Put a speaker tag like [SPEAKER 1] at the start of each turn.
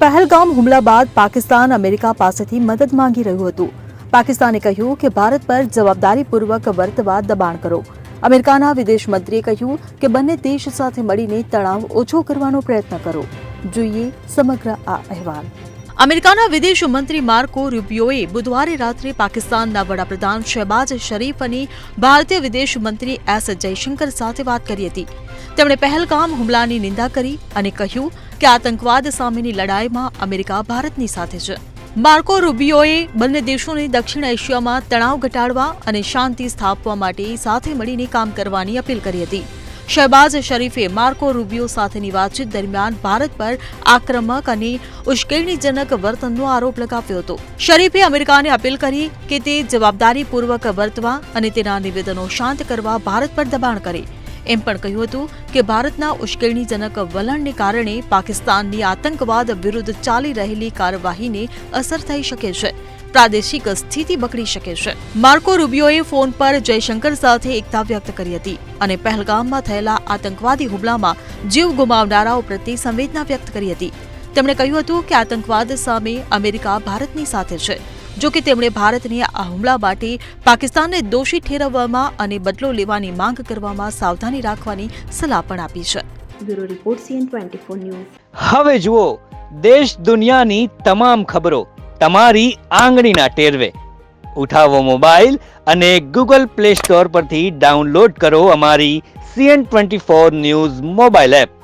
[SPEAKER 1] પહેલગામ હુમલા બાદ પાકિસ્તાન અમેરિકા પાસેથી મદદ માંગી રહ્યું હતું. પાકિસ્તાને કહ્યું કે ભારત પર જવાબદારીપૂર્વક વર્તવા દબાણ કરો. અમેરિકાના વિદેશ મંત્રીએ કહ્યું કે બંને દેશ સાથે મળીને તણાવ ઓછો કરવાનો પ્રયત્ન કરો. જોઈએ સમગ્ર આ અહેવાલ. અમેરિકાના વિદેશ મંત્રી માર્કો રૂબિયોએ બુધવારે રાત્રે પાકિસ્તાનના વડાપ્રધાન શહેબાજ શરીફ અને ભારતીય વિદેશ મંત્રી એસ જયશંકર સાથે વાત કરી હતી. તેમણે પહેલગામ હુમલાની નિંદા કરી અને કહ્યું કે આતંકવાદ સામેની લડાઈમાં અમેરિકા ભારતની સાથે છે. માર્કો રૂબિયોએ બંને દેશોને દક્ષિણ એશિયામાં તણાવ ઘટાડવા અને શાંતિ સ્થાપવા માટે સાથે મળીને કામ કરવાની અપીલ કરી હતી. શહેબાઝ શરીફે માર્કો રૂબિયો સાથેની વાતચીત દરમિયાન ભારત પર આક્રમક અને ઉશ્કેરણીજનક વર્તનનો આરોપ લગાવ્યો હતો. શરીફે અમેરિકાને અપીલ કરી કે તે જવાબદારીપૂર્વક વર્તવા અને તેના નિવેદનો શાંત કરવા ભારત પર દબાણ કરે. એમ પણ કહ્યું હતું કે ભારતના ઉશ્કેરણીજનક વલણને કારણે પાકિસ્તાનની આતંકવાદ વિરુદ્ધ ચાલી રહેલી કાર્યવાહીને અસર થઈ શકે છે. પ્રાદેશિક સ્થિતિ બગડી શકે છે. માર્કો રૂબિયોએ ફોન પર જયશંકર સાથે એકતા વ્યક્ત કરી હતી અને પહેલગામમાં થયેલા આતંકવાદી હુમલામાં જીવ ગુમાવનારાઓ પ્રત્યે સંવેદના વ્યક્ત કરી હતી. તેમણે કહ્યું હતું કે આતંકવાદ સામે અમેરિકા ભારતની સાથે છે. જો કે તેમણે ભારતની આ હુમલા માટે પાકિસ્તાનને દોષી ઠેરવવામાં અને બદલો લેવાની માંગ કરવામાં સાવધાની રાખવાની સલાહ પણ આપી છે.
[SPEAKER 2] Bureau report CN twenty news.
[SPEAKER 3] હવે જુઓ દેશ દુનિયાની તમામ ખબરો તમારી આંગળીના ટેરવે. ઉઠાવો મોબાઈલ અને ગૂગલ પ્લે સ્ટોર પરથી ડાઉનલોડ કરો અમારી CN twenty four news mobile app.